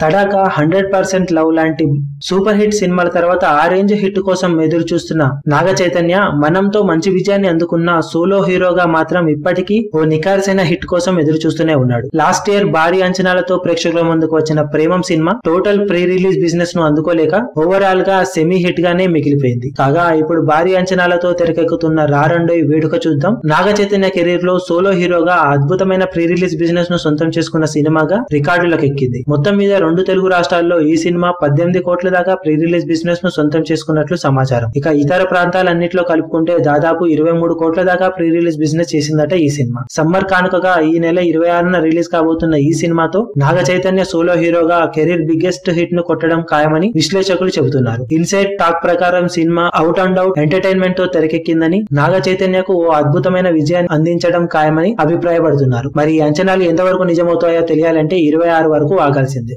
తడాకా hundred percent love లాంటి super hit సినిమాల తర్వాత ఆ రేంజ్ హిట్ కోసం ఎదురు చూస్తున్న నాగ చైతన్య మనంతో మంచి విజయాన్ని అందుకున్న సోలో హీరోగా మాత్రం ఇప్పటికీ ఓ నికార్సైన హిట్ కోసం ఎదురు చూస్తూనే ఉన్నాడు. లాస్ట్ ఇయర్ భారీ అంచనాలతో ప్రేక్షకుల ముందుకు వచ్చిన Premam cinema total pre release బిజినెస్ను అందుకోలేక ఓవరాల్గా సెమీ హిట్ గానే మిగిలిపోయింది. కాగా ఇప్పుడు భారీ అంచనాలతో తెరకెక్కుతున్న రారండోయ్ వేడుక చూద్దాం. నాగ చైతన్య కెరీర్లో సోలో హీరోగా అద్భుతమైన ప్రీ రిలీజ్ బిజినెస్ను సొంతం చేసుకున్న సినిమాగా రికార్డులకు ఎక్కింది మొత్తం మీద రెండు తెలుగు రాష్ట్రాల్లో ఈ సినిమా పద్దెనిమిది కోట్ల దాకా ప్రీ రిలీజ్ బిజినెస్ను సొంతం చేసుకున్నట్లు సమాచారం. ఇక ఇతర ప్రాంతాలన్నింటిలో కలుపుకుంటే దాదాపు ఇరవై మూడు కోట్ల దాకా ప్రీ రిలీజ్ బిజినెస్ చేసిందట ఈ సినిమా. సమ్మర్ కానుకగా ఈ నెల ఇరవై ఆరున రిలీజ్ కాబోతున్న ఈ సినిమాతో Naga Chaitanya solo hero career biggest హిట్ను కొట్టడం ఖాయమని విశ్లేషకులు చెబుతున్నారు. ఇన్సైడ్ టాక్ ప్రకారం సినిమా అవుట్ అండ్ అవుట్ ఎంటర్టైన్మెంట్తో తెరకెక్కిందని నాగ చైతన్యకు ఓ అద్భుతమైన విజయాన్ని అందించడం ఖాయమని అభిప్రాయపడుతున్నారు. మరి ఈ అంచనాలు ఎంతవరకు నిజమవుతాయో తెలియాలంటే ఇరవై ఆరు వరకు ఆగాల్సిందే.